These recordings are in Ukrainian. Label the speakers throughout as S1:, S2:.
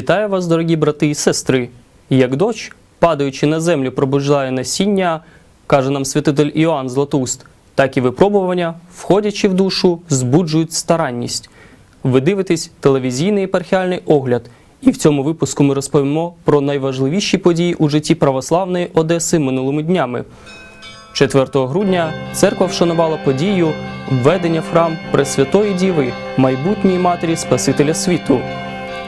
S1: Вітаю вас, дорогі брати і сестри. Як дощ, падаючи на землю, пробуждає насіння, каже нам святитель Іоанн Златоуст, так і випробування, входячи в душу, збуджують старанність. Ви дивитесь телевізійний епархіальний огляд, і в цьому випуску ми розповімо про найважливіші події у житті православної Одеси минулими днями. 4 грудня церква вшанувала подію введення в храм Пресвятої Діви, майбутньої матері Спасителя світу.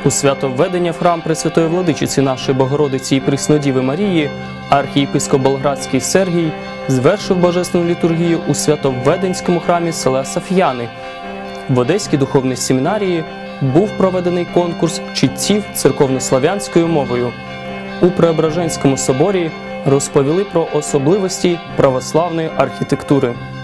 S1: У свято введення в храм Пресвятої Владичиці нашої Богородиці і Преснодіви Марії архієпископ Болградський Сергій звершив божественну літургію у свято-введенському храмі села Саф'яни. В Одеській духовній семінарії був проведений конкурс читців церковнослав'янською мовою. У Преображенському соборі розповіли про особливості православної архітектури. –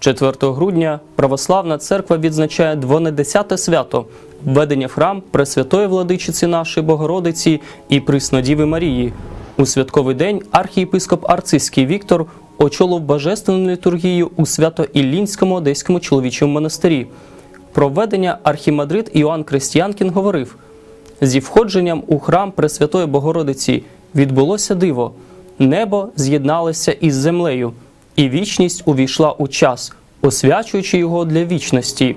S1: 4 грудня Православна церква відзначає двонедесяте свято введення в храм Пресвятої Владичиці нашої Богородиці і Приснодіви Марії. У святковий день архієпископ Арцизький Віктор очолив божественну літургію у свято-Іллінському Одеському чоловічому монастирі. Про введення архімандрит Іоанн Крестіянкін говорив: зі входженням у храм Пресвятої Богородиці відбулося диво, небо з'єдналося із землею, і вічність увійшла у час, освячуючи його для вічності.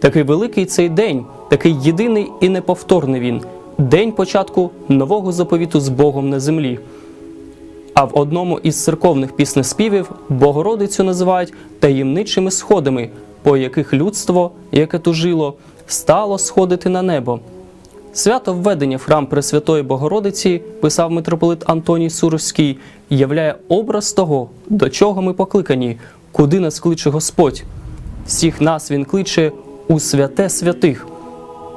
S1: Такий великий цей день, такий єдиний і неповторний він день початку нового заповіту з Богом на землі. А в одному із церковних піснеспівів Богородицю називають таємничими сходами, по яких людство, яке тужило, стало сходити на небо. Свято введення в храм Пресвятої Богородиці, писав митрополит Антоній Суровський, являє образ того, до чого ми покликані, куди нас кличе Господь. Всіх нас Він кличе у святе святих.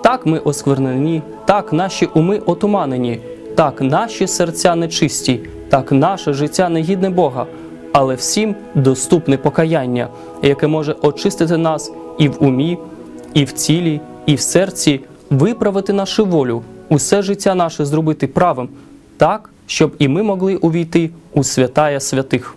S1: Так ми осквернені, так наші уми отуманені, так наші серця нечисті, так наше життя негідне Бога, але всім доступне покаяння, яке може очистити нас і в умі, і в тілі, і в серці, виправити нашу волю, усе життя наше зробити правим, так, щоб і ми могли увійти у святая святих.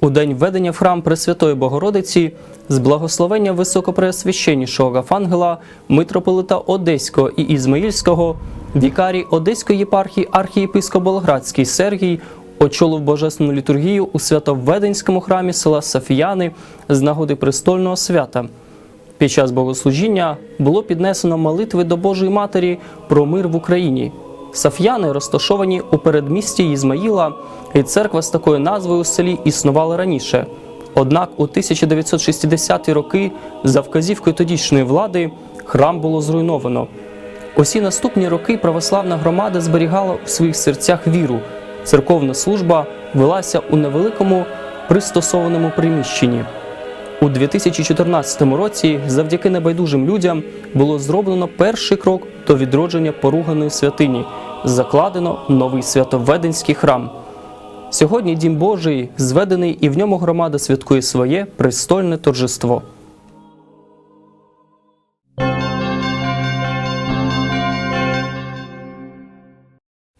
S1: У день введення в храм Пресвятої Богородиці з благословення високопреосвященнішого Гафангела, митрополита Одеського і Ізмаїльського, вікарій Одеської єпархії архієпископ Болградський Сергій очолив божественну літургію у святовведенському храмі села Сафіяни з нагоди престольного свята. Під час богослужіння було піднесено молитви до Божої Матері про мир в Україні. Саф'яни розташовані у передмісті Ізмаїла, і церква з такою назвою у селі існувала раніше. Однак у 1960-ті роки, за вказівкою тодішньої влади, храм було зруйновано. Усі наступні роки православна громада зберігала у своїх серцях віру. Церковна служба велася у невеликому пристосованому приміщенні. У 2014 році, завдяки небайдужим людям, було зроблено перший крок до відродження поруганої святині. Закладено новий святовведенський храм. Сьогодні Дім Божий зведений, і в ньому громада святкує своє престольне торжество.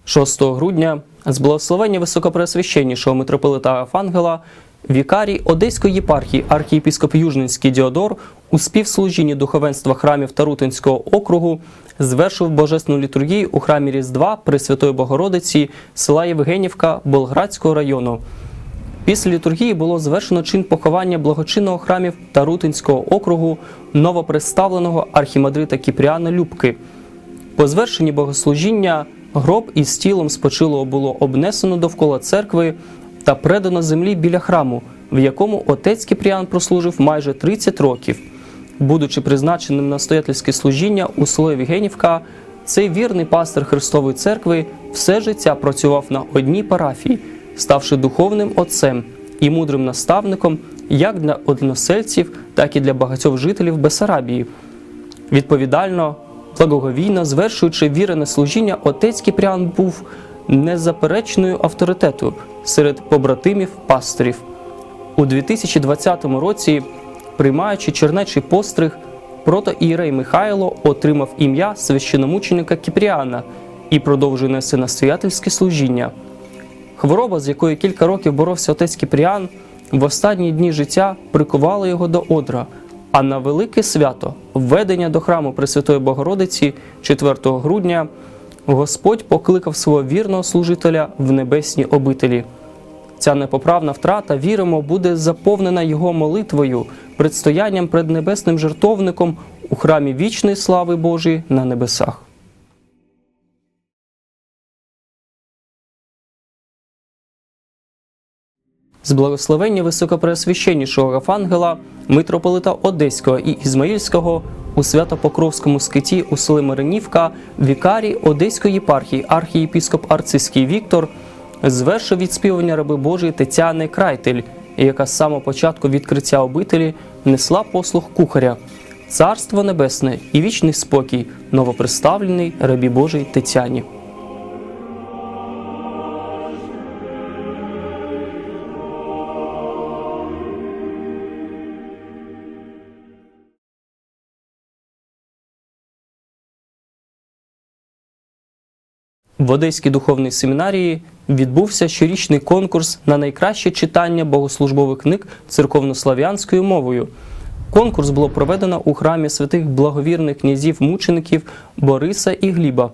S1: – 6 грудня з благословення високопреосвященнішого митрополита Афангела вікарій Одеської єпархії архієпископ Южненський Діодор у співслужінні духовенства храмів Тарутинського округу звершив божественну літургію у храмі Різдва Пресвятої Богородиці села Євгенівка Болградського району. Після літургії було звершено чин поховання благочинного храмів Тарутинського округу новопредставленого архімандрита Кіпріана Любки. По звершенні богослужіння гроб із тілом спочилого було обнесено довкола церкви та предано землі біля храму, в якому отець Кіпріан прослужив майже 30 років. Будучи призначеним на стоятельське служіння у село Євгенівка, цей вірний пастир Христової церкви все життя працював на одній парафії, ставши духовним отцем і мудрим наставником як для односельців, так і для багатьох жителів Бесарабії. Відповідально, благоговійно звершуючи вірене служіння, отець Кіпріан був незаперечною авторитету серед побратимів пасторів. У 2020 році, приймаючи чернечий постриг, протоієрей Михайло отримав ім'я священомученика Кіпріана і продовжує нести настоятельське служіння. Хвороба, з якою кілька років боровся отець Кіпріан, в останні дні життя прикувала його до одра. А на велике свято, введення до храму Пресвятої Богородиці 4 грудня, Господь покликав свого вірного служителя в небесні обителі. Ця непоправна втрата, віримо, буде заповнена його молитвою, предстоянням перед небесним жертовником у храмі вічної слави Божої на небесах. З благословення високопреосвященнішого Гафангела, митрополита Одеського і Ізмаїльського у Свято-Покровському скиті у селі Маринівка, вікарій Одеської єпархії архієпіскоп Арцизький Віктор звершив відспівання раби Божої Тетяни Крайтель, яка з самого початку відкриття обителі несла послуг кухаря. Царство Небесне і вічний спокій, новоприставлений рабі Божій Тетяні. Одеській духовній семінарії відбувся щорічний конкурс на найкраще читання богослужбових книг церковнослав'янською мовою. Конкурс було проведено у храмі святих благовірних князів мучеників Бориса і Гліба.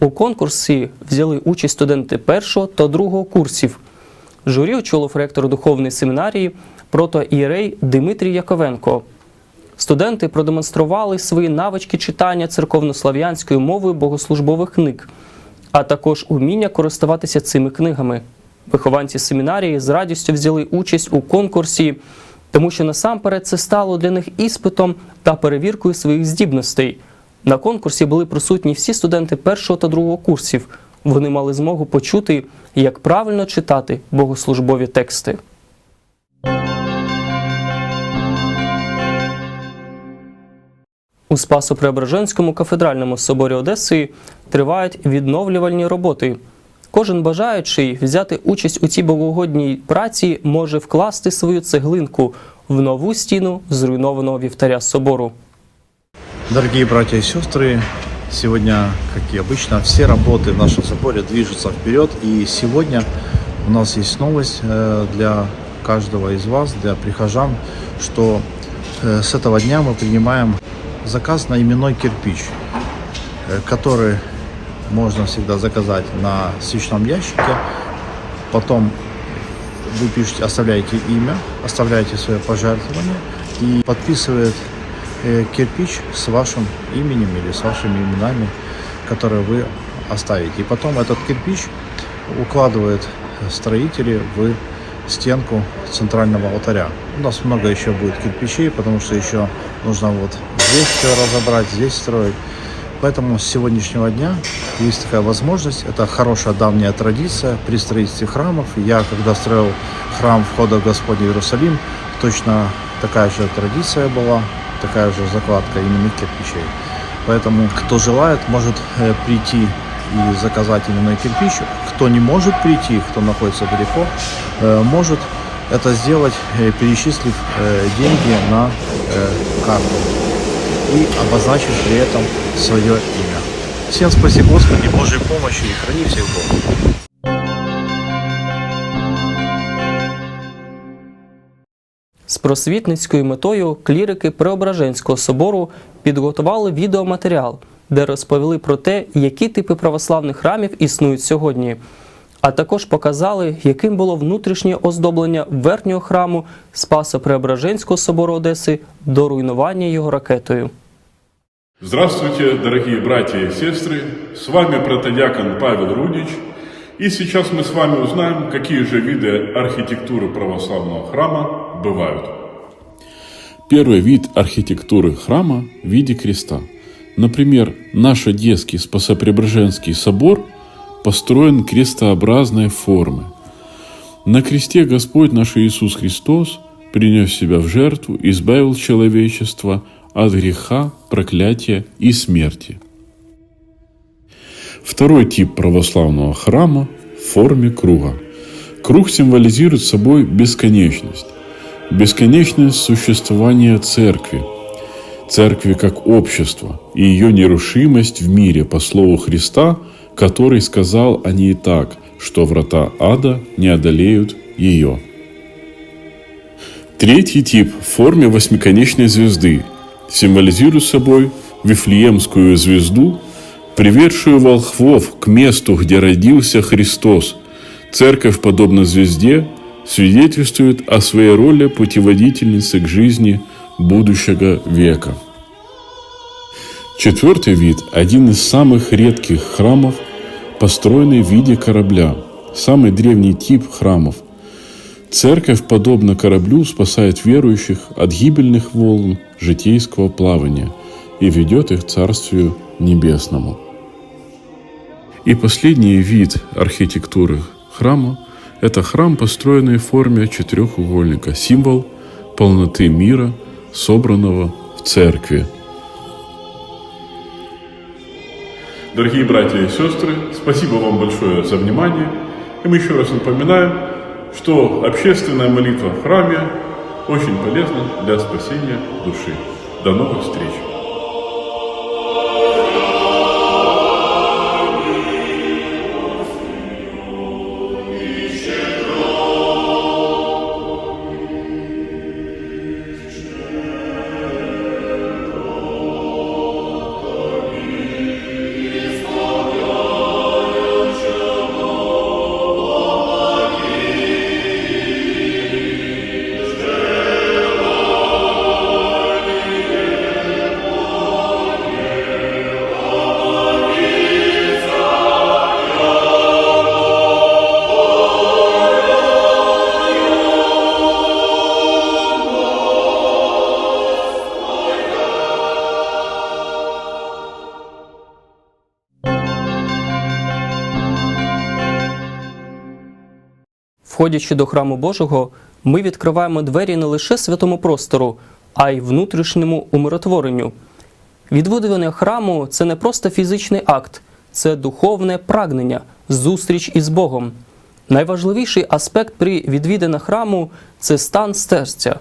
S1: У конкурсі взяли участь студенти першого та другого курсів. Журі очолив ректор духовної семінарії протоієрей Дмитрій Яковенко. Студенти продемонстрували свої навички читання церковнослав'янською мовою богослужбових книг, а також уміння користуватися цими книгами. Вихованці семінарії з радістю взяли участь у конкурсі, тому що насамперед це стало для них іспитом та перевіркою своїх здібностей. На конкурсі були присутні всі студенти першого та другого курсів. Вони мали змогу почути, як правильно читати богослужбові тексти. У Спасо-Преображенському кафедральному соборі Одеси тривають відновлювальні роботи. Кожен бажаючий взяти участь у цій богогодній праці може вкласти свою цеглинку в нову стіну зруйнованого вівтаря собору.
S2: Дорогие братья и сестры, сегодня, как и обычно, все работы в нашем соборе движутся вперед. И сегодня у нас есть новость э, для каждого из вас, для прихожан, что э, с этого дня мы принимаем Заказ на именной кирпич, э, который можно всегда заказать на свечном ящике. Потом вы пишете, оставляете имя, оставляете свое пожертвование и подписывает э, кирпич с вашим именем или с вашими именами, которые вы оставите. И потом этот кирпич укладывает строители в стенку центрального алтаря. У нас много еще будет кирпичей, потому что еще нужно вот здесь все разобрать, здесь строить. Поэтому с сегодняшнего дня есть такая возможность. Это хорошая давняя традиция при строительстве храмов. Я, когда строил храм входа в Господний Иерусалим, точно такая же традиция была, такая же закладка именных кирпичей. Поэтому, кто желает, может э, прийти и заказать именной кирпич. Кто не может прийти, кто находится далеко, э, может это сделать, э, перечислив деньги на карту и обозначив при этом свое имя. Всем спасибо Господи, Божьей помощи и храни всех Бог.
S1: З просвітницькою метою клірики Преображенського собору підготували відеоматеріал, де розповіли про те, які типи православних храмів існують сьогодні, а також показали, яким було внутрішнє оздоблення верхнього храму Спаса Преображенського собору Одеси до руйнування його ракетою.
S3: Здравствуйте, дорогие братья и сестры! С вами протодиакон Павел Рудич. И сейчас мы с вами узнаем, какие же виды архитектуры православного храма бывают.
S4: Первый вид архитектуры храма в виде креста. Например, наш Одесский Спасопреображенский собор построен крестообразной формы. На кресте Господь наш Иисус Христос принес себя в жертву, избавил человечество от греха, проклятия и смерти. Второй тип православного храма в форме круга. Круг символизирует собой бесконечность. Бесконечность существования церкви. Церкви как общества и ее нерушимость в мире по слову Христа, который сказал о ней так что врата ада не одолеют ее. Третий тип в форме восьмиконечной звезды символизирует собой Вифлеемскую звезду, приведшую волхвов к месту, где родился Христос. Церковь, подобно звезде, свидетельствует о своей роли путеводительницы к жизни будущего века. Четвертый вид – один из самых редких храмов, построенный в виде корабля. Самый древний тип храмов. Церковь, подобно кораблю, спасает верующих от гибельных волн житейского плавания и ведет их к Царствию Небесному. И последний вид архитектуры храма – это храм, построенный в форме четырехугольника, символ полноты мира, собранного в церкви –
S3: Дорогие братья и сестры, спасибо вам большое за внимание. И мы еще раз напоминаем, что общественная молитва в храме очень полезна для спасения души. До новых встреч!
S1: Входячи до храму Божого, ми відкриваємо двері не лише святому простору, а й внутрішньому умиротворенню. Відвідування храму це не просто фізичний акт, це духовне прагнення, зустріч із Богом. Найважливіший аспект при відвідинах храму це стан серця.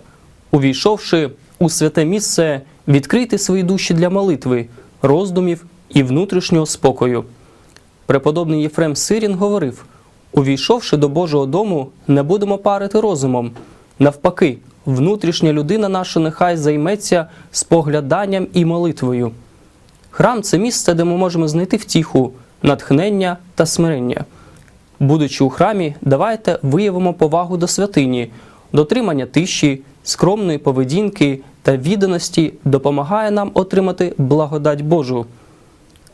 S1: Увійшовши у святе місце, відкрити свої душі для молитви, роздумів і внутрішнього спокою. Преподобний Єфрем Сирін говорив: увійшовши до Божого дому, не будемо парити розумом. Навпаки, внутрішня людина наша нехай займеться спогляданням і молитвою. Храм це місце, де ми можемо знайти втіху, натхнення та смирення. Будучи у храмі, давайте виявимо повагу до святині, дотримання тиші, скромної поведінки та відданості допомагає нам отримати благодать Божу.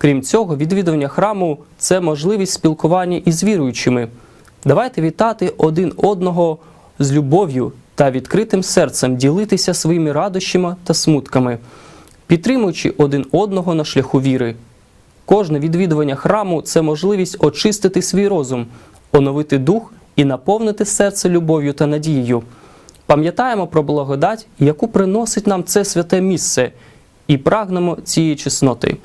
S1: Крім цього, відвідування храму це можливість спілкування із віруючими. Давайте вітати один одного з любов'ю та відкритим серцем ділитися своїми радощами та смутками, підтримуючи один одного на шляху віри. Кожне відвідування храму це можливість очистити свій розум, оновити дух і наповнити серце любов'ю та надією. Пам'ятаємо про благодать, яку приносить нам це святе місце, і прагнемо цієї чесноти.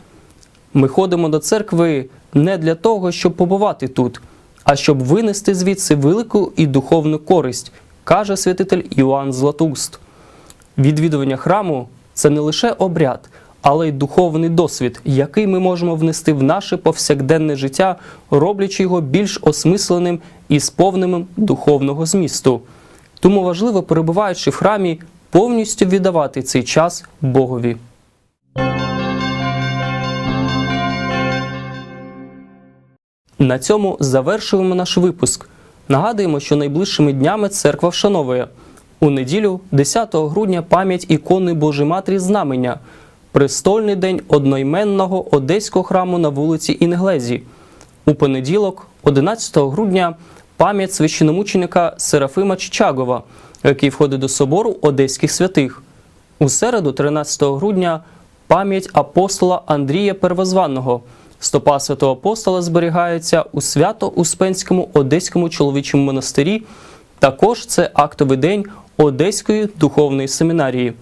S1: Ми ходимо до церкви не для того, щоб побувати тут, а щоб винести звідси велику і духовну користь, каже святитель Іоанн Златоуст. Відвідування храму це не лише обряд, але й духовний досвід, який ми можемо внести в наше повсякденне життя, роблячи його більш осмисленим і сповненим духовного змісту. Тому важливо, перебуваючи в храмі, повністю віддавати цей час Богові. На цьому завершуємо наш випуск. Нагадуємо, що найближчими днями церква вшановує у неділю, 10 грудня, пам'ять ікони Божої Матері Знамення, престольний день одноіменного одеського храму на вулиці Інглезі. У понеділок, 11 грудня, пам'ять священомученика Серафима Чичагова, який входить до собору одеських святих. У середу, 13 грудня, пам'ять апостола Андрія Первозванного. Стопа святого апостола зберігається у Свято-Успенському Одеському чоловічому монастирі. Також це актовий день Одеської духовної семінарії.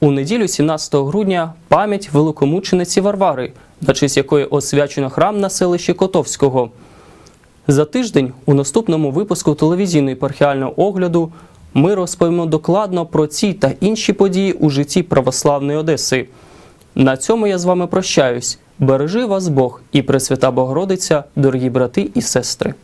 S1: У неділю, 17 грудня, пам'ять великомучениці Варвари, на честь якої освячено храм на селищі Котовського. За тиждень у наступному випуску телевізійного епархіального огляду ми розповімо докладно про ці та інші події у житті православної Одеси. На цьому я з вами прощаюсь. Бережи вас Бог і Пресвята Богородиця, дорогі брати і сестри.